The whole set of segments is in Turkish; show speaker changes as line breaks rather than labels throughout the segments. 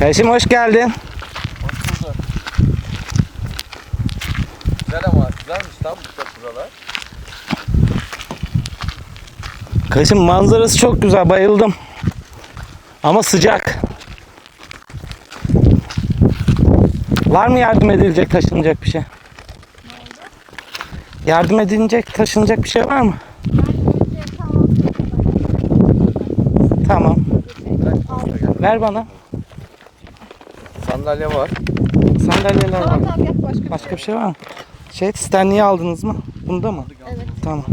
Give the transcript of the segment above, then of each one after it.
Kardeşim hoş geldin.
Hoş bulduk. Güzel ama güzelmiş lan bu buralar.
Kardeşim manzarası çok güzel bayıldım. Ama sıcak. Var mı yardım edilecek taşınacak bir şey? Yardım edilecek taşınacak bir şey var mı? Tamam. Ver bana.
Sandalye var.
Sandalyeler var.
Tamam tamam gel başka,
Başka bir şey var mı? Şey Stanley'i aldınız mı? Bunda mı?
Evet.
Tamam.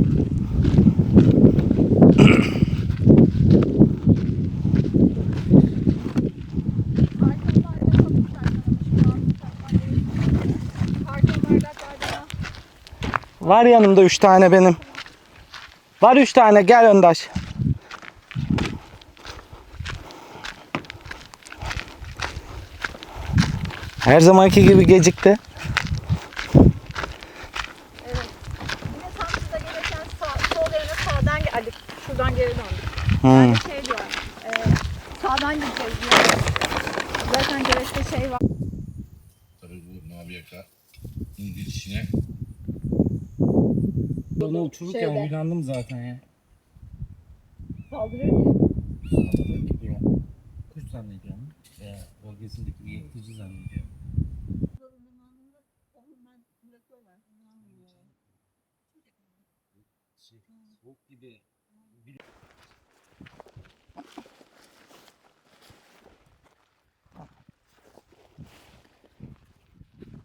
Var yanımda üç tane benim. Var üç tane gel Öndaş. Her zamanki gibi gecikti.
Yine tam size gelirken sağ, sol yerine sağdan geldik. Şuradan geri döndük.
Hmm.
Yani şey diyor. E, sağdan gideceğiz diyor. Zaten gereçte şey var.
Tabii bu mavi yaka girişine
Onu uçururken
Şeyde.
uyandım zaten ya.
Saldırıyor mu?
Kuş zannediyorum. Veya bölgesindeki yırtıcı zannediyorum. Soğuk gibi.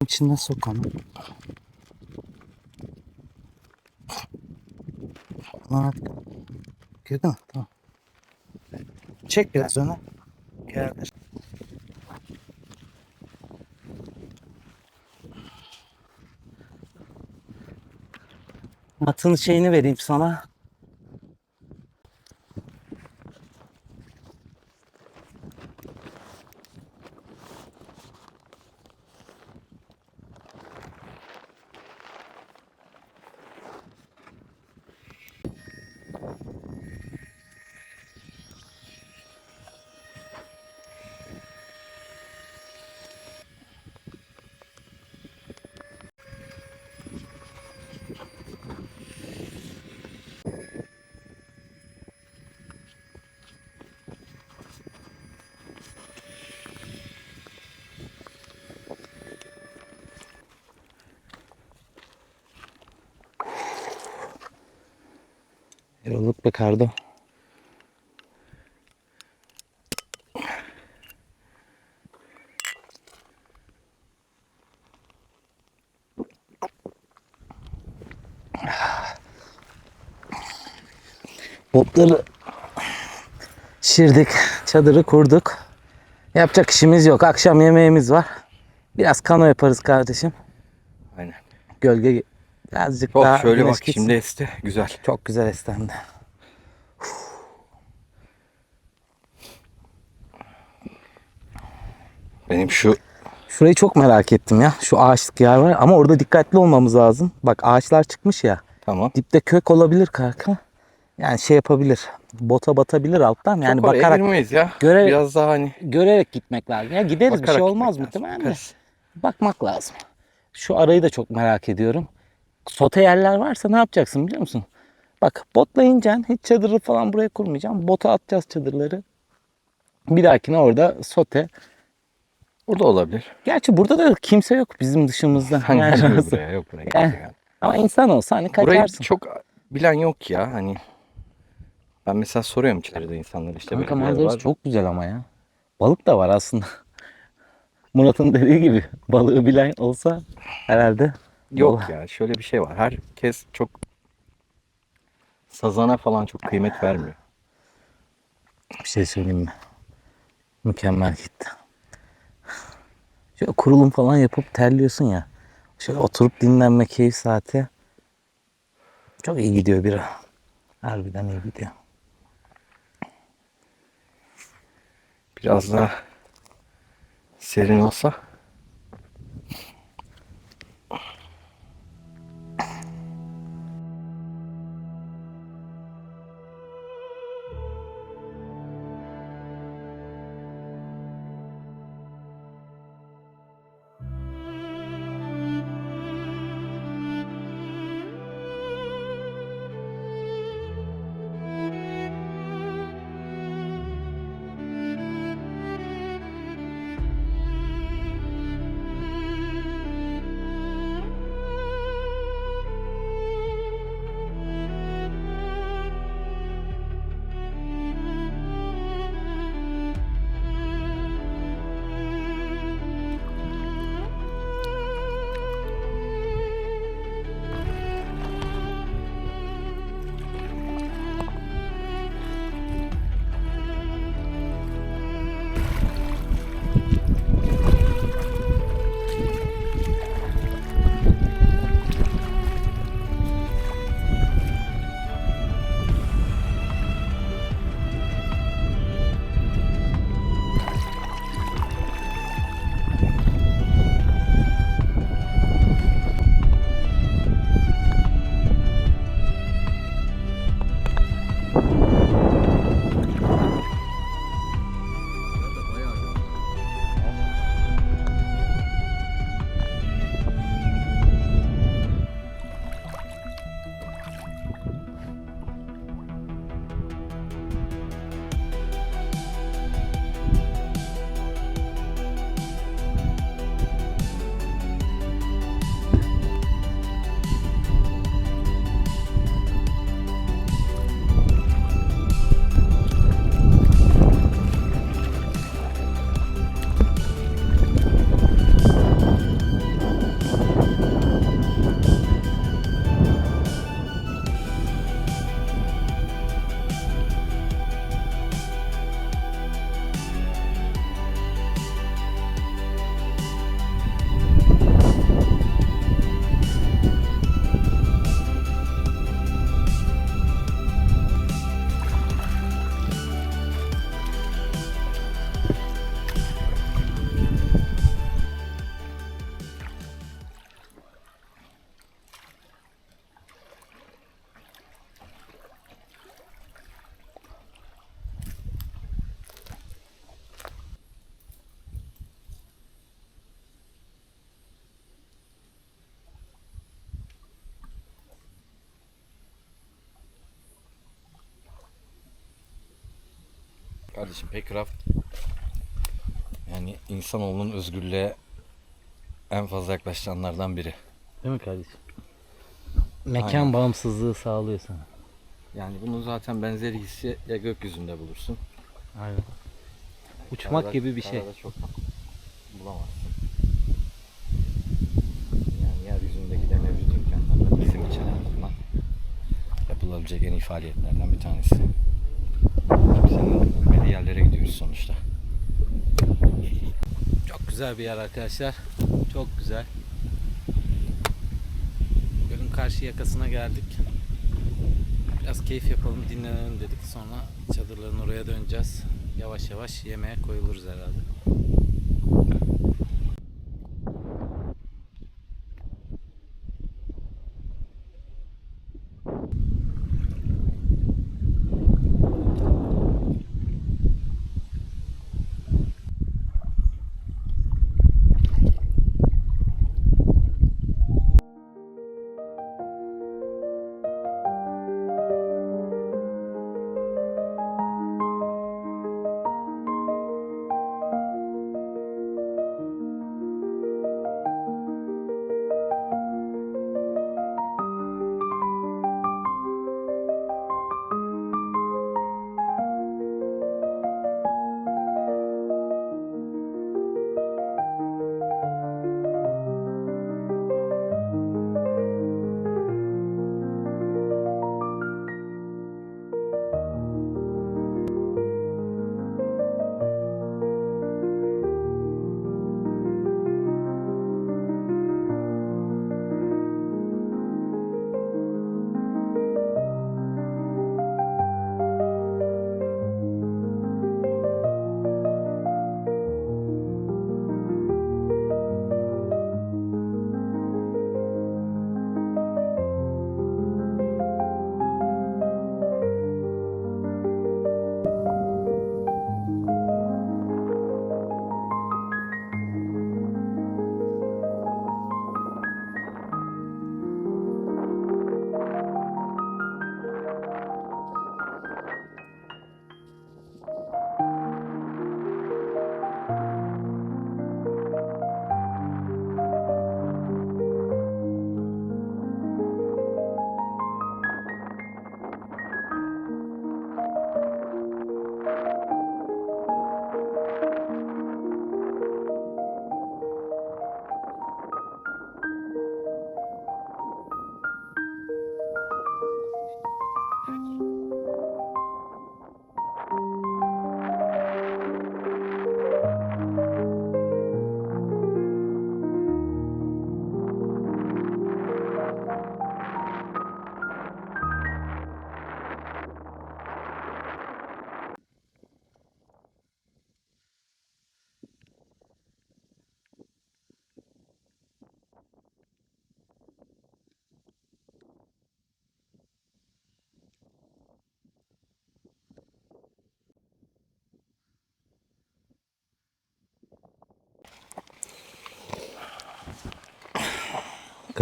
İçine sok onu. Hadi. Girdin mi? Tamam. Çek biraz öne. Gel. Matın şeyini vereyim sana. Yorulduk be Kardo. Botları şirdik, çadırı kurduk. Yapacak işimiz yok. Akşam yemeğimiz var. Biraz kano yaparız kardeşim.
Aynen.
Gölge birazcık
Oh
daha
şöyle bak
gitsin.
şimdi esti. Güzel.
Çok güzel estendi.
Benim şu
Şurayı çok merak ettim ya. Şu ağaçlık yer var ama orada dikkatli olmamız lazım. Bak ağaçlar çıkmış ya.
tamam.
Dipte kök olabilir kanka. Yani şey yapabilir. Bota batabilir alttan. Yani
Çok
bakarak
girmeyiz ya.
göre-
Biraz daha hani
görerek gitmek lazım. Ya gideriz bir
bakarak
şey olmaz muhtemelen.
Bakarız.
Bakmak lazım. Şu arayı da çok merak ediyorum. Sote yerler varsa ne yapacaksın biliyor musun? Bak botla ineceksin. Hiç çadırı falan buraya kurmayacaksın. Bota atacağız çadırları. Bir dahakine orada sote.
Burada olabilir.
Gerçi burada da kimse yok bizim dışımızda.
Hani
Yani
yok buraya yok buraya.
Yani.
Yani.
Ama insan olsa hani
Burayı
kaçarsın.
çok bilen yok ya hani. Ben mesela soruyorum içeride insanlar işte
Kanka manzarası çok güzel ama ya. Balık da var aslında. Murat'ın dediği gibi balığı bilen olsa herhalde
Yok
Vallahi.
ya şöyle bir şey var. Herkes çok sazana falan çok kıymet vermiyor.
bir şey söyleyeyim mi? Mükemmel gitti. Şöyle kurulum falan yapıp terliyorsun ya. Şöyle oturup dinlenme keyif saati. Çok iyi gidiyor bira. Harbiden iyi gidiyor.
Biraz daha serin olsa Kardeşim Paycraft yani insanoğlunun özgürlüğe en fazla yaklaşanlardan biri.
Değil mi kardeşim? Mekan
Aynen.
bağımsızlığı sağlıyor sana.
Yani bunun zaten benzeri hissi ya gökyüzünde bulursun.
Aynen. Uçmak
karada-
gibi bir şey.
çok bulamazsın. Yani yeryüzündeki de mevcut imkanlarla bizim için en azından yapılabilecek en iyi faaliyetlerden bir tanesi. Bilmediği yerlere gidiyoruz sonuçta.
Çok güzel bir yer arkadaşlar. Çok güzel. Gölün karşı yakasına geldik. Biraz keyif yapalım, dinlenelim dedik. Sonra çadırların oraya döneceğiz. Yavaş yavaş yemeğe koyuluruz herhalde.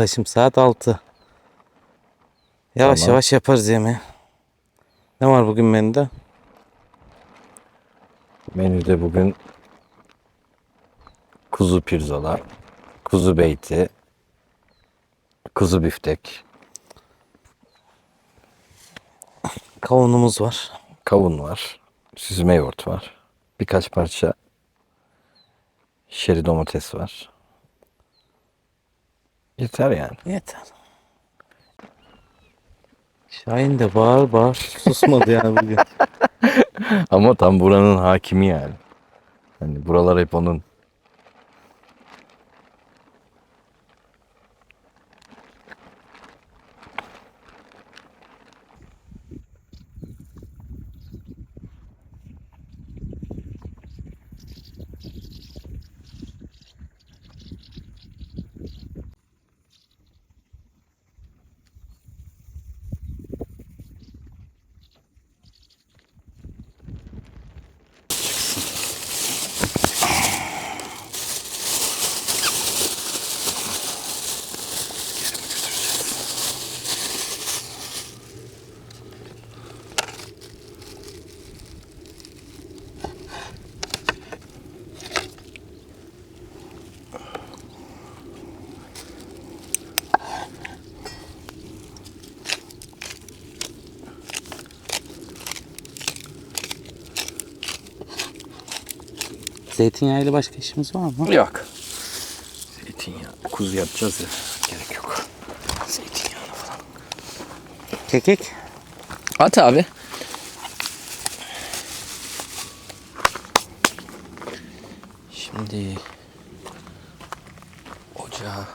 Kaşım saat 6. Yavaş
Tamam.
yavaş yaparız yemeği. Ne var bugün menüde?
Menüde bugün kuzu pirzola, kuzu beyti, kuzu biftek,
Kavunumuz var.
kavun var, süzme yoğurt var. Birkaç parça şeri domates var. Yeter yani.
Yeter. Şahin de bağır bağır susmadı yani bugün.
Ama tam buranın hakimi yani. Hani buralar hep onun.
Zeytinyağıyla başka işimiz var mı?
Yok. Zeytinyağı. Kuzu yapacağız ya. Gerek yok. Zeytinyağını falan.
Kekik.
At abi. Şimdi ocağa,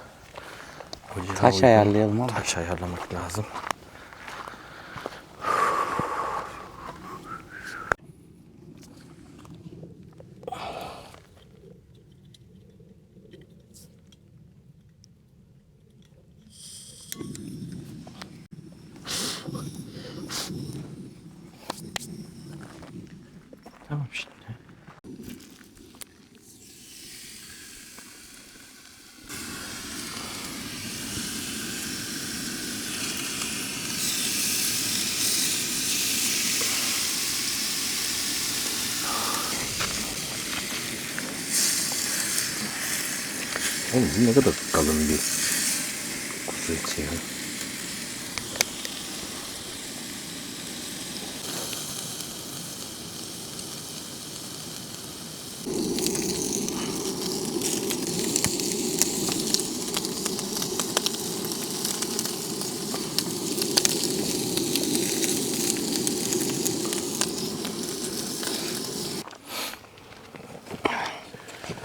ocağa
Taş
uygun
ayarlayalım ama.
Taş ayarlamak lazım. Tamam şimdi. Oğlum ne kadar kalın bir kuzu eti ya.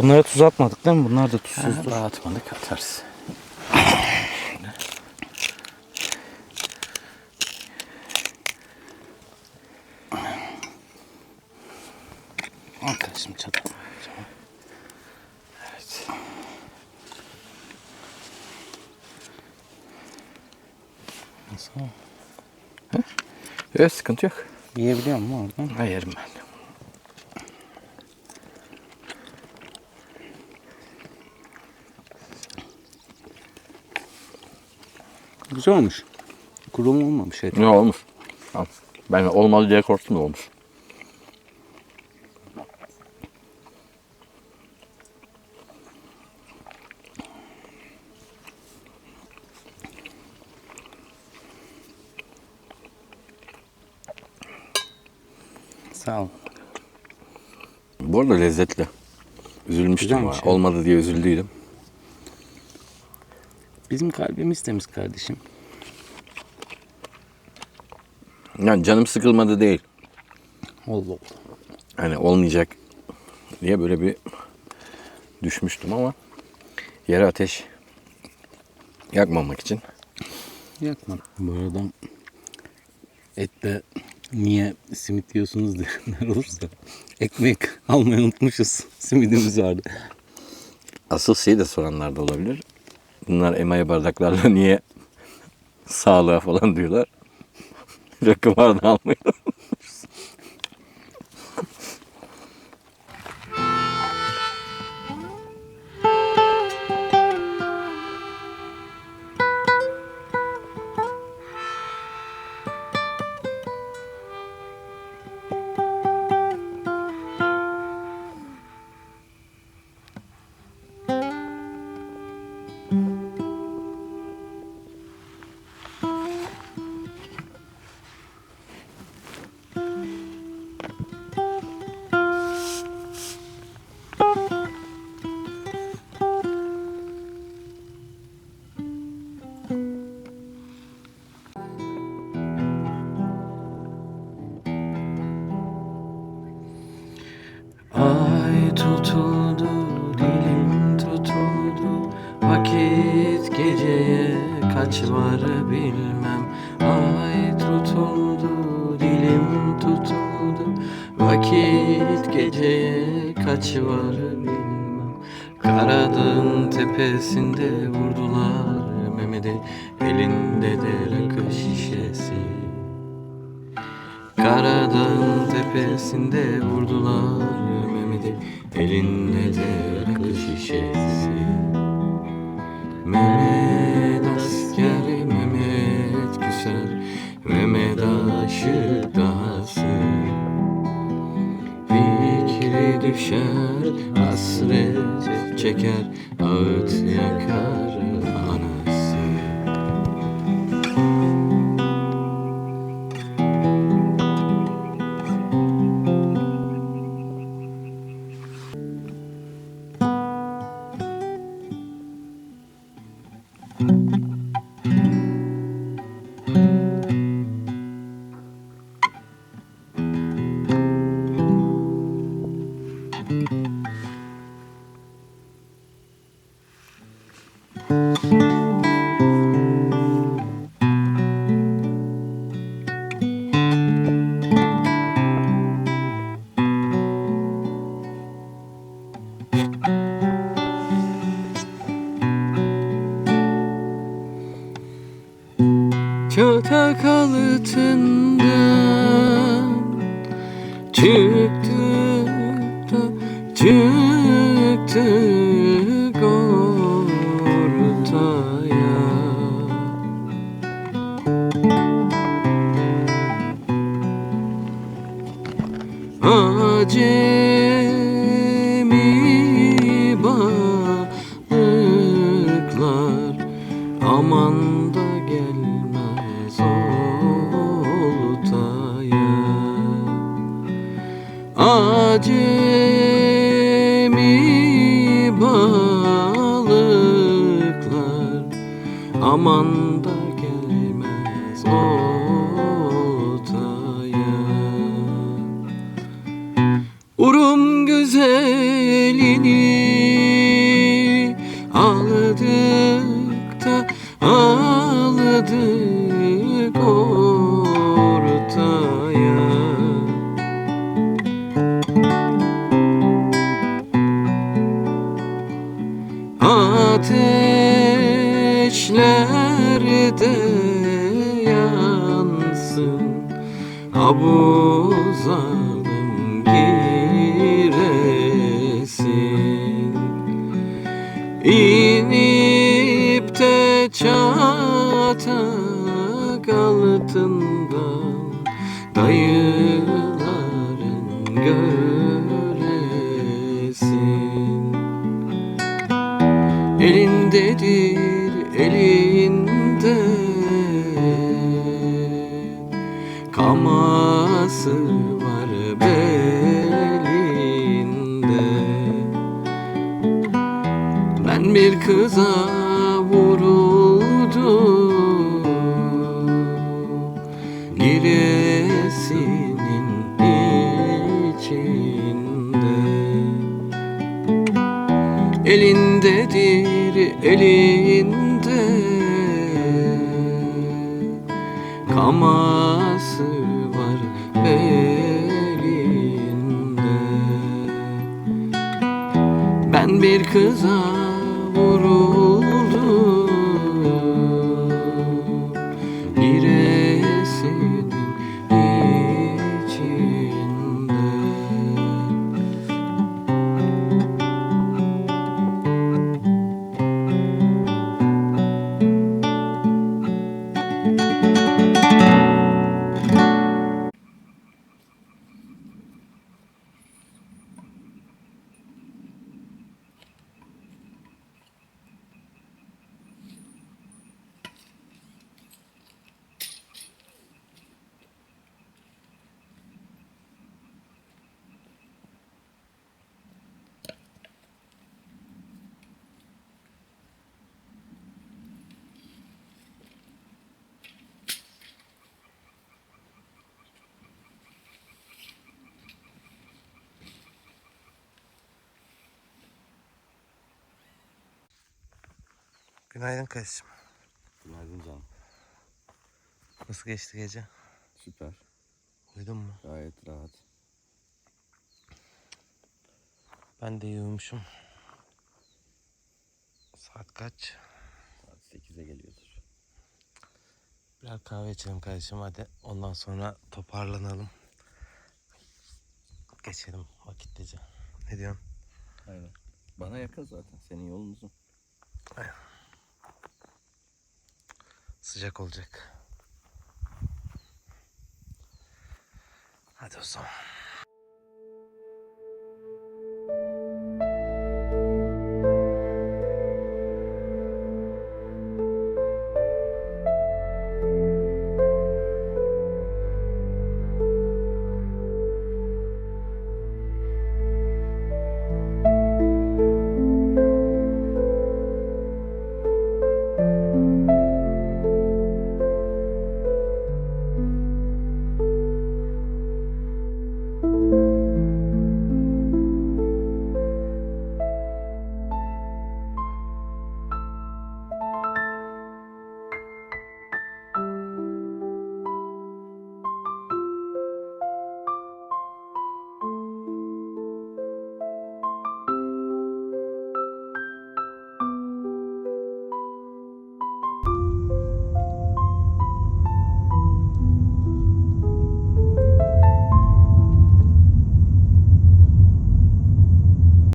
Bunlara tuz atmadık değil mi? Bunlar da tuzsuzdur.
Daha atmadık atarız.
Arkadaşım çatal.
Evet.
Nasıl?
Yok sıkıntı yok.
Yiyebiliyor musun oradan?
Yerim ben.
Güzel olmuş. Kurum olmamış et.
Ne olmuş? Tamam. Ben olmadı diye korktum da olmuş.
Sağ ol.
Bu arada lezzetli. Üzülmüştüm ama
ya.
olmadı diye üzüldüydüm.
Bizim kalbimiz temiz kardeşim.
Yani canım sıkılmadı değil.
Allah Allah.
Hani olmayacak diye böyle bir düşmüştüm ama yere ateş yakmamak için.
Yakma. Bu arada ette niye simit yiyorsunuz diyenler olursa ekmek almayı unutmuşuz. Simidimiz vardı.
Asıl şey de soranlar da olabilir. Bunlar emaye bardaklarla niye sağlığa falan diyorlar. Rakı bardağı almayı
Geceye kaç var bilmem. Karadağın tepesinde vurdular Mehmet'i. Elinde de rakı şişesi. Karadağın tepesinde vurdular Mehmet'i. Elinde de rakı şişesi. Mehmet asker, Mehmet küser. Mehmet aşık dahası düşer, hasret çeker Ağıt yakar
da gelmez oltaya Acemi balıklar Aman Abu zalim giresin. İnip de çatak altından Dayıların göresin. Elindedir elinde bir kıza vuruldum Giresinin içinde. Elindedir elinde. Kaması var belinde. Ben bir kıza Guru
Günaydın kardeşim.
Günaydın canım.
Nasıl geçti gece?
Süper.
Uyudun mu?
Gayet rahat.
Ben de iyi uyumuşum. Saat kaç?
Saat 8'e geliyordur.
Birer kahve içelim kardeşim hadi. Ondan sonra toparlanalım. Geçelim vakitlice. Ne diyorsun?
Aynen. Bana yakın zaten. Senin yolun uzun.
Sıcak olacak. Hadi o zaman.